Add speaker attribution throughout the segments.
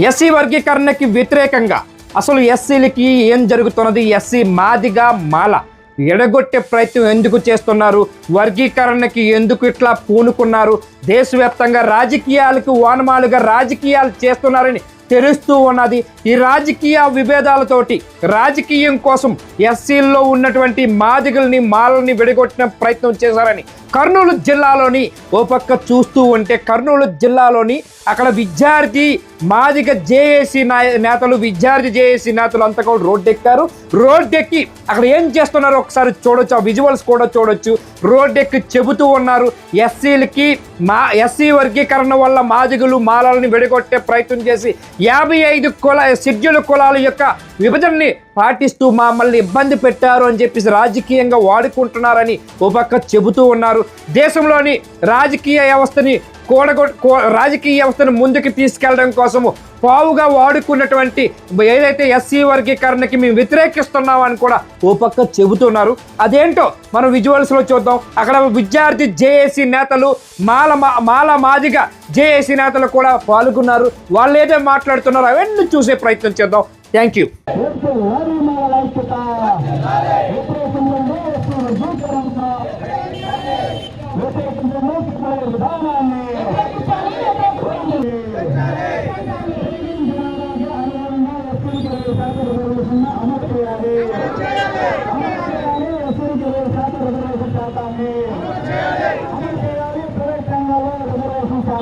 Speaker 1: SC వర్గీకరణకి వ్యతిరేకంగా అసలు ఎస్సీలకి ఏం జరుగుతున్నది? ఎస్సీ మాదిగా మాల. ఎడగొట్టే ప్రయత్నం ఎందుకు చేస్తున్నారు? వర్గీకరణకి ఎందుకు ఇట్లా పూనుకున్నారు? దేశవ్యాప్తంగా రాజకీయాలకు వానమాలుగా రాజకీయాలు చేస్తున్నారని తెలుస్తూ ఉన్నది ఈ రాజకీయ విభేదాలతోటి. రాజకీయం కోసం ఎస్సీల్లో ఉన్నటువంటి మాదిగల్ని మాలని విడగొట్టిన ప్రయత్నం చేశారని. కర్నూలు జిల్లాలోని ఓ పక్క చూస్తూ ఉంటే కర్నూలు జిల్లాలోని అక్కడ విద్యార్థి మాదిగ జేఏసీ నేతలు విద్యార్థి జేఏసీ నేతలు అంతా కూడా రోడ్డెక్కారు. రోడ్డెక్కి అక్కడ ఏం చేస్తున్నారో ఒకసారి చూడొచ్చు ఆ విజువల్స్ కూడా చూడొచ్చు. రోడ్డెక్కి చెబుతూ ఉన్నారు. ఎస్సీలకి మా ఎస్సీ వర్గీకరణ వల్ల మాదిగులు మాలలను విడగొట్టే ప్రయత్నం చేసి యాభై ఐదు కుల షెడ్యూల్ కులాల యొక్క విభజనని పాటిస్తూ మమ్మల్ని ఇబ్బంది పెట్టారు అని చెప్పేసి రాజకీయంగా వాడుకుంటున్నారని ఓ పక్క చెబుతూ ఉన్నారు. దేశంలోని రాజకీయ వ్యవస్థని కూడగొ కో- రాజకీయ వ్యవస్థను ముందుకు తీసుకెళ్ళడం కోసము పావుగా వాడుకున్నటువంటి ఏదైతే ఎస్సీ వర్గీకరణకి మేము వ్యతిరేకిస్తున్నామని కూడా ఓ పక్క చెబుతున్నారు. అదేంటో మనం విజువల్స్లో చూద్దాం. అక్కడ విద్యార్థి జేఏసీ నేతలు మాల మా- మాల మాదిగా జేఏసీ నేతలు కూడా పాల్గొన్నారు. వాళ్ళు ఏదో మాట్లాడుతున్నారో. అవన్నీ చూసే ప్రయత్నం చేద్దాం. Thank you.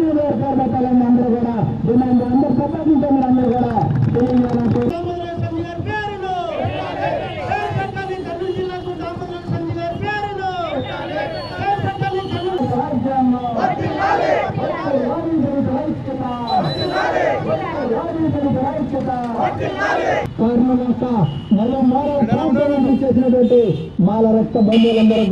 Speaker 2: రామాద్రి సంఘ కార్యకర్తలందరూ అందరూ కూడా డిమాండ్ అందరూ సంపాదించండి అందరూ కూడా. తెలియజేయాలంటే చేసినటువంటి మాల రక్త బంధువులందరూ